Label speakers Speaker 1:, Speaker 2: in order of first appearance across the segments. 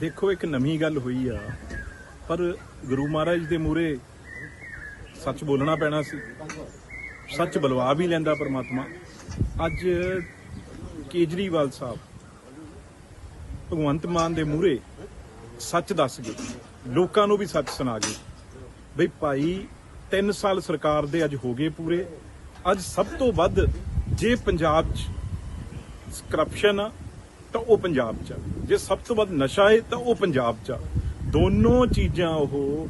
Speaker 1: ਦੇਖੋ, ਇੱਕ ਨਵੀਂ ਗੱਲ ਹੋਈ ਆ, ਪਰ ਗੁਰੂ ਮਹਾਰਾਜ ਦੇ ਮੂਰੇ ਸੱਚ ਬੋਲਣਾ ਪੈਣਾ ਸੀ। ਸੱਚ ਬਲਵਾ ਵੀ ਲੈਂਦਾ ਪਰਮਾਤਮਾ। ਅੱਜ ਕੇਜਰੀਵਾਲ ਸਾਹਿਬ ਭਗਵੰਤ ਮਾਨ ਦੇ ਮੂਰੇ ਸੱਚ ਦੱਸ ਗਏ। ਲੋਕਾਂ ਨੂੰ ਵੀ ਸੱਚ ਸੁਣਾ ਗਏ। ਬਈ ਭਾਈ 3 ਸਾਲ ਸਰਕਾਰ ਦੇ ਅੱਜ ਹੋ ਗਏ ਪੂਰੇ। ਅੱਜ ਸਭ ਤੋਂ ਵੱਧ ਜੇ ਪੰਜਾਬ 'ਚ ਕਰਪਸ਼ਨ ਆ ਤਾਂ ਉਹ ਪੰਜਾਬ 'ਚ ਆ। ਜੇ ਸਭ ਤੋਂ ਵੱਧ ਨਸ਼ਾ ਹੈ ਤਾਂ ਉਹ ਪੰਜਾਬ 'ਚ ਆ। ਦੋਨੋਂ ਚੀਜ਼ਾਂ ਉਹ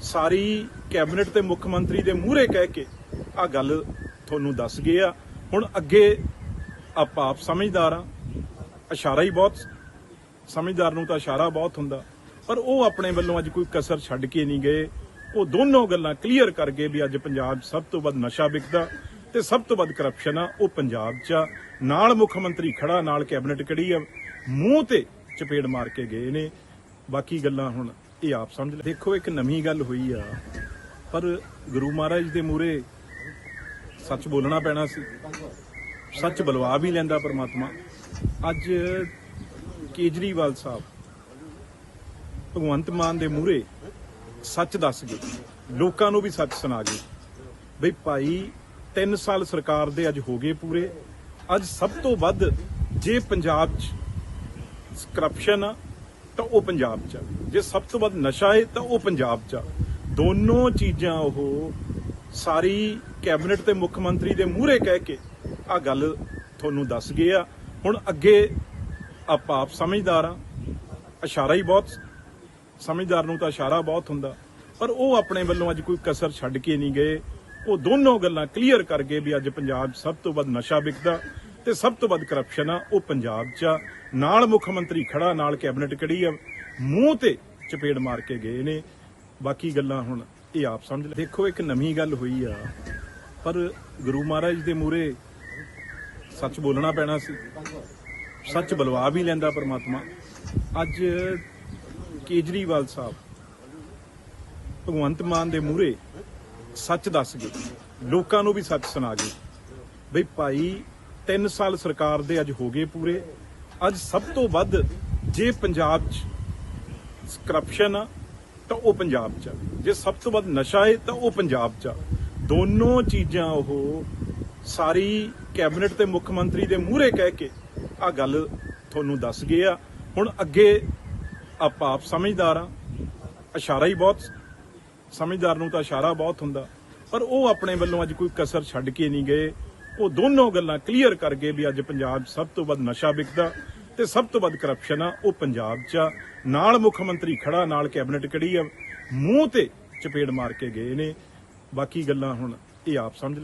Speaker 1: ਸਾਰੀ ਕੈਬਨਿਟ ਤੇ ਮੁੱਖ ਮੰਤਰੀ ਦੇ ਮੂਹਰੇ ਕਹਿ ਕੇ ਆ ਗੱਲ ਤੁਹਾਨੂੰ ਦੱਸ ਗਏ ਆ। ਹੁਣ ਅੱਗੇ ਆਪਾਂ ਆਪ ਸਮਝਦਾਰ ਆ। ਇਸ਼ਾਰਾ ਹੀ ਬਹੁਤ, ਸਮਝਦਾਰ ਨੂੰ ਤਾਂ ਇਸ਼ਾਰਾ ਬਹੁਤ ਹੁੰਦਾ। ਪਰ ਉਹ ਆਪਣੇ ਵੱਲੋਂ ਅੱਜ ਕੋਈ ਕਸਰ ਛੱਡ ਕੇ ਨਹੀਂ ਗਏ। ਉਹ ਦੋਨੋਂ ਗੱਲਾਂ ਕਲੀਅਰ ਕਰ ਗਏ ਵੀ ਅੱਜ ਪੰਜਾਬ ਸਭ ਤੋਂ ਵੱਧ ਨਸ਼ਾ ਵਿਕਦਾ। ਤੇ ਸਭ ਤੋਂ ਵੱਧ ਕਰਪਸ਼ਨ ਆ, ਉਹ ਪੰਜਾਬ 'ਚ ਆ। ਨਾਲ ਮੁੱਖ ਮੰਤਰੀ ਖੜਾ, ਨਾਲ ਕੈਬਨਿਟ ਖੜੀ ਆ? ਮੂੰਹ ਤੇ ਚਪੇੜ ਮਾਰ ਕੇ ਗਏ ਨੇ। ਬਾਕੀ ਗੱਲਾਂ ਹੁਣ ਇਹ ਆਪ ਸਮਝ ਲੈ। ਦੇਖੋ, ਇੱਕ ਨਵੀਂ ਗੱਲ ਹੋਈ ਆ, ਪਰ ਗੁਰੂ ਮਹਾਰਾਜ ਦੇ ਮੂਰੇ ਸੱਚ ਬੋਲਣਾ ਪੈਣਾ ਸੀ। ਸੱਚ ਬਲਵਾ ਵੀ ਲੈਂਦਾ ਪਰਮਾਤਮਾ। ਅੱਜ ਕੇਜਰੀਵਾਲ ਸਾਹਿਬ ਭਗਵੰਤ ਮਾਨ ਦੇ ਮੂਹਰੇ ਸੱਚ ਦੱਸ ਗਏ। ਲੋਕਾਂ ਨੂੰ ਵੀ ਸੱਚ ਸੁਣਾ ਗਏ। ਬਈ ਭਾਈ 3 ਸਾਲ ਸਰਕਾਰ ਦੇ ਅੱਜ ਹੋ ਗਏ ਪੂਰੇ। ਅੱਜ ਸਭ ਤੋਂ ਵੱਧ ਜੇ ਪੰਜਾਬ 'ਚ ਕਰਪਸ਼ਨ ਆ, ਤਾਂ ਉਹ ਪੰਜਾਬ 'ਚ ਆ। ਜੇ ਸਭ ਤੋਂ ਵੱਧ ਨਸ਼ਾ ਹੈ ਤਾਂ ਉਹ ਪੰਜਾਬ 'ਚ ਆ। ਦੋਨੋਂ ਚੀਜ਼ਾਂ ਉਹ ਸਾਰੀ ਕੈਬਨਿਟ ਤੇ ਮੁੱਖ ਮੰਤਰੀ ਦੇ ਮੂਹਰੇ ਕਹਿ ਕੇ ਆ ਗੱਲ ਤੁਹਾਨੂੰ ਦੱਸ ਗਏ ਆ। ਹੁਣ ਅੱਗੇ ਆਪਾਂ ਆਪ ਸਮਝਦਾਰ ਆ। ਇਸ਼ਾਰਾ ਹੀ ਬਹੁਤ, ਸਮਝਦਾਰ ਨੂੰ ਤਾਂ ਇਸ਼ਾਰਾ ਬਹੁਤ ਹੁੰਦਾ। ਪਰ ਉਹ ਆਪਣੇ ਵੱਲੋਂ ਅੱਜ ਕੋਈ ਕਸਰ ਛੱਡ ਕੇ ਨਹੀਂ ਗਏ। ਉਹ ਦੋਨੋਂ ਗੱਲਾਂ ਕਲੀਅਰ ਕਰ ਗਏ ਵੀ ਅੱਜ ਪੰਜਾਬ 'ਚ ਸਭ ਤੋਂ ਵੱਧ ਨਸ਼ਾ ਵਿਕਦਾ ਤੇ ਸਭ ਤੋਂ ਵੱਧ ਕਰਪਸ਼ਨ ਆ, ਉਹ ਪੰਜਾਬ 'ਚ ਆ। ਨਾਲ ਮੁੱਖ ਮੰਤਰੀ ਖੜਾ, ਨਾਲ ਕੈਬਨਿਟ ਖੜੀ ਆ? ਮੂੰਹ ਤੇ ਚਪੇੜ ਮਾਰ ਕੇ ਗਏ ਨੇ। ਬਾਕੀ ਗੱਲਾਂ ਹੁਣ ਇਹ ਆਪ ਸਮਝ ਲੈ। ਦੇਖੋ, ਇੱਕ ਨਵੀਂ ਗੱਲ ਹੋਈ ਆ, ਪਰ ਗੁਰੂ ਮਹਾਰਾਜ ਦੇ ਮੂਰੇ ਸੱਚ ਬੋਲਣਾ ਪੈਣਾ ਸੀ। ਸੱਚ ਬਲਵਾ ਵੀ ਲੈਂਦਾ ਪਰਮਾਤਮਾ। ਅੱਜ ਕੇਜਰੀਵਾਲ ਸਾਹਿਬ ਭਗਵੰਤ ਮਾਨ ਦੇ ਮੂਹਰੇ ਸੱਚ ਦੱਸ ਗਏ। ਲੋਕਾਂ ਨੂੰ ਵੀ ਸੱਚ ਸੁਣਾ ਗਏ। ਬਈ ਭਾਈ 3 ਸਾਲ ਸਰਕਾਰ ਦੇ ਅੱਜ ਹੋ ਗਏ ਪੂਰੇ। ਅੱਜ ਸਭ ਤੋਂ ਵੱਧ ਜੇ ਪੰਜਾਬ 'ਚ ਕਰਪਸ਼ਨ ਆ, ਤਾਂ ਉਹ ਪੰਜਾਬ 'ਚ ਆ। ਜੇ ਸਭ ਤੋਂ ਵੱਧ ਨਸ਼ਾ ਹੈ ਤਾਂ ਉਹ ਪੰਜਾਬ 'ਚ ਆ। ਦੋਨੋਂ ਚੀਜ਼ਾਂ ਉਹ ਸਾਰੀ ਕੈਬਨਿਟ ਤੇ ਮੁੱਖ ਮੰਤਰੀ ਦੇ ਮੂਹਰੇ ਕਹਿ ਕੇ ਆ ਗੱਲ ਤੁਹਾਨੂੰ ਦੱਸ ਗਏ ਆ। ਹੁਣ ਅੱਗੇ ਆਪਾਂ ਆਪ ਸਮਝਦਾਰ ਆ। ਇਸ਼ਾਰਾ ਹੀ ਬਹੁਤ ਸਮਝਦਾਰ ਨੂੰ ਤਾਂ ਇਸ਼ਾਰਾ ਬਹੁਤ ਹੁੰਦਾ, ਪਰ ਉਹ ਆਪਣੇ ਵੱਲੋਂ ਅੱਜ ਕੋਈ ਕਸਰ ਛੱਡ ਕੇ ਨਹੀਂ ਗਏ। ਉਹ ਦੋਨੋਂ ਗੱਲਾਂ ਕਲੀਅਰ ਕਰ ਗਏ ਵੀ ਅੱਜ ਪੰਜਾਬ 'ਚ ਸਭ ਤੋਂ ਵੱਧ ਨਸ਼ਾ ਵਿਕਦਾ ਤੇ ਸਭ ਤੋਂ ਵੱਧ ਕਰਪਸ਼ਨ ਆ, ਉਹ ਪੰਜਾਬ 'ਚ ਆ। ਨਾਲ ਮੁੱਖ ਮੰਤਰੀ ਖੜਾ, ਨਾਲ ਕੈਬਨਿਟ ਖੜੀ ਆ, ਮੂੰਹ ਤੇ ਚਪੇੜ ਮਾਰ ਕੇ ਗਏ ਨੇ। ਬਾਕੀ ਗੱਲਾਂ ਹੁਣ ਇਹ ਆਪ ਸਮਝ ਲੈ